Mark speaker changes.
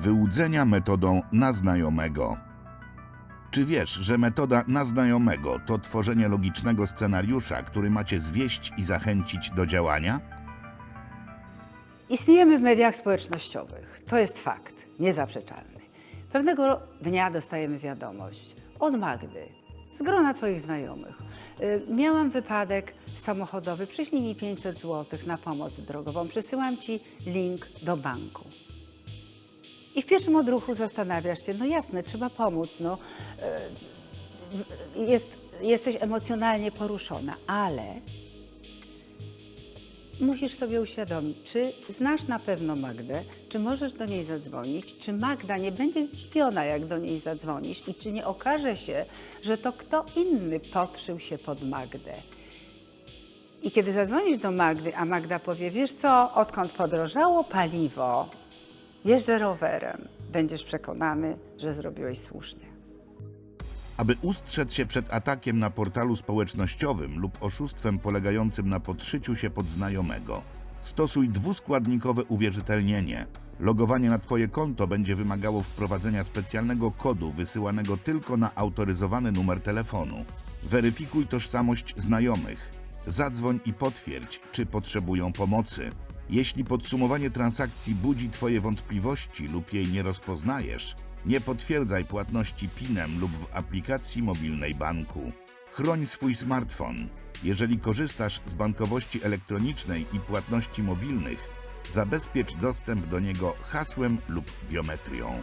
Speaker 1: wyłudzenia metodą na znajomego. Czy wiesz, że metoda na znajomego to tworzenie logicznego scenariusza, który macie zwieść i zachęcić do działania?
Speaker 2: Istniejemy w mediach społecznościowych. To jest fakt, niezaprzeczalny. Pewnego dnia dostajemy wiadomość od Magdy, z grona Twoich znajomych. Y, Miałam wypadek samochodowy, przyślij mi 500 zł na pomoc drogową, przesyłam Ci link do banku. I w pierwszym odruchu zastanawiasz się, no jasne, trzeba pomóc, no, y, jest, jesteś emocjonalnie poruszona, ale musisz sobie uświadomić, czy znasz na pewno Magdę, czy możesz do niej zadzwonić, czy Magda nie będzie zdziwiona, jak do niej zadzwonisz i czy nie okaże się, że to kto inny podszył się pod Magdę. I kiedy zadzwonisz do Magdy, a Magda powie, wiesz co, odkąd podrożało paliwo, jeżdżę rowerem, będziesz przekonany, że zrobiłeś słusznie.
Speaker 1: Aby ustrzec się przed atakiem na portalu społecznościowym lub oszustwem polegającym na podszyciu się pod znajomego, stosuj dwuskładnikowe uwierzytelnienie. Logowanie na Twoje konto będzie wymagało wprowadzenia specjalnego kodu wysyłanego tylko na autoryzowany numer telefonu. Weryfikuj tożsamość znajomych. Zadzwoń i potwierdź, czy potrzebują pomocy. Jeśli podsumowanie transakcji budzi Twoje wątpliwości lub jej nie rozpoznajesz, nie potwierdzaj płatności PIN-em lub w aplikacji mobilnej banku. Chroń swój smartfon. Jeżeli korzystasz z bankowości elektronicznej i płatności mobilnych, zabezpiecz dostęp do niego hasłem lub biometrią.